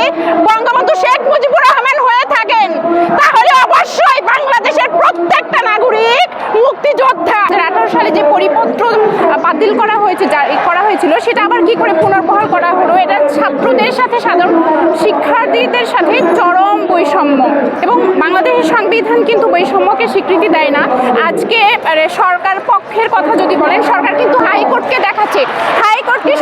যদি বঙ্গবন্ধু শেখ মুজিবুর রহমান হয়ে থাকেন, তাহলে অবশ্যই বাংলাদেশের প্রত্যেকটা নাগরিক মুক্তিযোদ্ধা। আঠারো সালে যে পরিপত্র বাতিল করা হয়েছে করা হয়েছিল, সেটা আবার কি করে পুনর্বহাল করা হলো? এটা ছাত্রদের সাথে সাধারণ শিক্ষার্থীদের সাথে চরম বৈষম্য। এবং বাংলাদেশের সংবিধান কিন্তু বৈষম্যকে স্বীকৃতি দেয় না। আজকে সরকার পক্ষের কথা যদি বলেন, সরকার কিন্তু হাইকোর্টকে দেখাচ্ছে। হাইকোর্টকে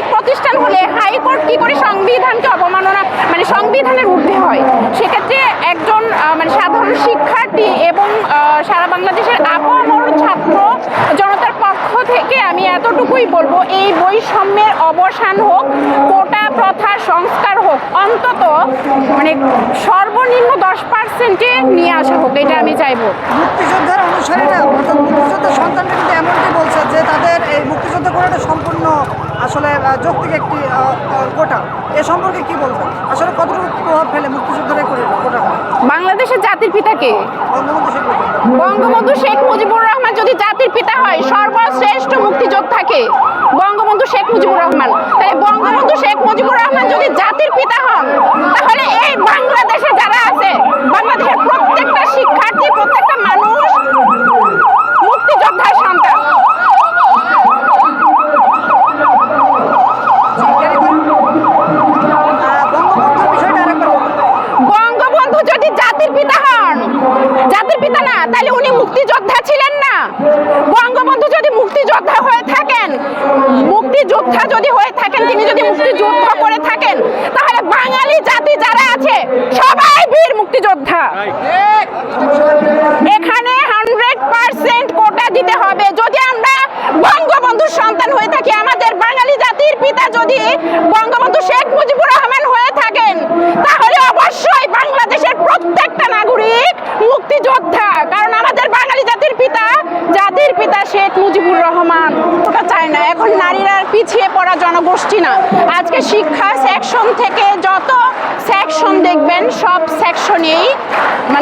সাংবিধানিক প্রতিষ্ঠান হলে হাইকোর্ট কি করে সংবিধানকে অবমাননা মানে সংবিধানের ঊর্ধ্বে হয়? সেক্ষেত্রে একজন মানে সাধারণ শিক্ষার্থী এবং সারা বাংলাদেশের আপামর ছাত্র জনতার পক্ষ থেকে আমি এতটুকুই বলব, এই বৈষম্যের অবসান হোক, কোটা প্রথা সংস্কার হোক, অন্তত মানে সর্বনিম্ন দশ পার্সেন্টে নিয়ে আসা হোক, এটা আমি চাইব। মুক্তিযোদ্ধার অনুসারীরা অর্থাৎ মুক্তিযোদ্ধার সন্তানরা কিন্তু এমনটি বলছে যে তাদের এই মুক্তিযুদ্ধ কোটাটা সম্পূর্ণ আসলে যৌক্তিক একটি কোটা এ সম্পর্কে কি বলবেন? আসলে কতটুকু প্রভাব ফেলে মুক্তিযুদ্ধের কোটাটা বাংলাদেশের জাতির পিতাকে বঙ্গবন্ধু শেখ বঙ্গবন্ধু শেখ মুজিবুর রহমান যদি জাতির পিতা হয় সর্বশ্রেষ্ঠ মুক্তিযোদ্ধাকে বঙ্গবন্ধু শেখ মুজিবুর রহমান। তাই বঙ্গবন্ধু শেখ মুজিবুর রহমান যদি জাতির পিতা হন তাহলে এই বাংলাদেশে যারা আছে বাংলাদেশের প্রত্যেকটা শিক্ষার্থী প্রত্যেকটা মানুষ মুক্তিযোদ্ধার সন্তান আহ, বঙ্গবন্ধুর বিষয়টা আরেকবার বলুন। বঙ্গবন্ধু যদি জাতির পিতা হন জাতির পিতা না তাহলে উনি মুক্তিযোদ্ধা ছিলেন না। বঙ্গবন্ধু যদি মুক্তিযোদ্ধা হয়ে থাকেন, মুক্তিযোদ্ধা যদি হয়ে থাকেন, তিনি যদি মুক্তিযুদ্ধ করে থাকেন, তাহলে বাঙালি জাতি যারা আছে, সবাই বীর মুক্তিযোদ্ধা। এখানে হান্ড্রেড পার্সেন্ট কোটা দিতে হবে। যদি আমরা বঙ্গবন্ধুর সন্তান হয়ে থাকি, আমাদের বাঙালি জাতির পিতা যদি বঙ্গবন্ধু শেখ মুজিবুর রহমান হয়ে থাকেন তাহলে অবশ্যই বাংলাদেশের প্রত্যেকটা নাগরিক মুক্তিযোদ্ধা কারণ আমাদের বাঙালি জাতির পিতা জাতির পিতা শেখ মুজিবুর রহমান। ওটা চায় না, এখন নারীরা পিছিয়ে পড়া জনগোষ্ঠী না। আজকে শিক্ষা সেকশন থেকে যত সেকশন দেখবেন, সব সেকশনেই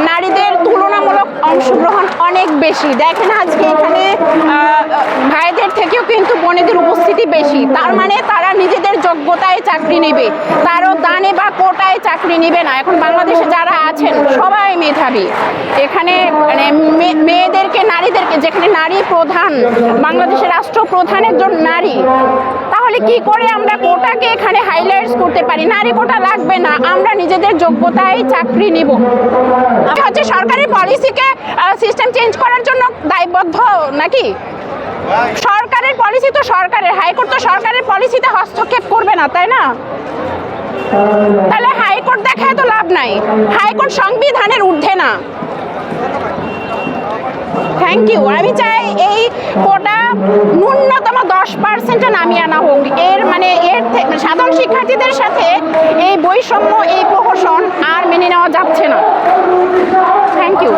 নারীদের তুলনামূলক অংশগ্রহণ অনেক বেশি। দেখেন আজকে এখানে ভাইদের থেকেও কিন্তু বনেদের উপস্থিতি বেশি। তার মানে তারা যোগ্যতায় চাকরি নেবে, তারও দানে বা কোটায় চাকরি নেবে না। এখন বাংলাদেশে যারা আছেন, সবাই মেধাবী। এখানে মানে মেয়েদেরকে, নারীদেরকে, যেখানে নারী প্রধান, বাংলাদেশের রাষ্ট্রপ্রধান একজন নারী, তাহলে কি করে আমরা কোটাকে এখানে হাইলাইটস করতে পারি? নারী কোটা লাগবে না, আমরা নিজেদের যোগ্যতায় চাকরি নিব। হচ্ছে সরকারি পলিসিকে সিস্টেম চেঞ্জ করার জন্য দায়বদ্ধ নাকি? সরকারের পলিসি তো সরকারের, হাইকোর্ট তো সরকারের পলিসিতে হস্তক্ষেপ করবে না, তাই না? তাহলে হাইকোর্ট দেখায় তো লাভ নাই। হাইকোর্ট সংবিধানের ঊর্ধ্বে না। থ্যাংক ইউ আমি চাই এই কোটা ন্যূনতম দশ পার্সেন্টে নামিয়ে আনা হোক। এর মানে এর থে- সাধারণ শিক্ষার্থীদের সাথে এই বৈষম্য, এই প্রহসন আর মেনে নেওয়া যাচ্ছে না। Thank you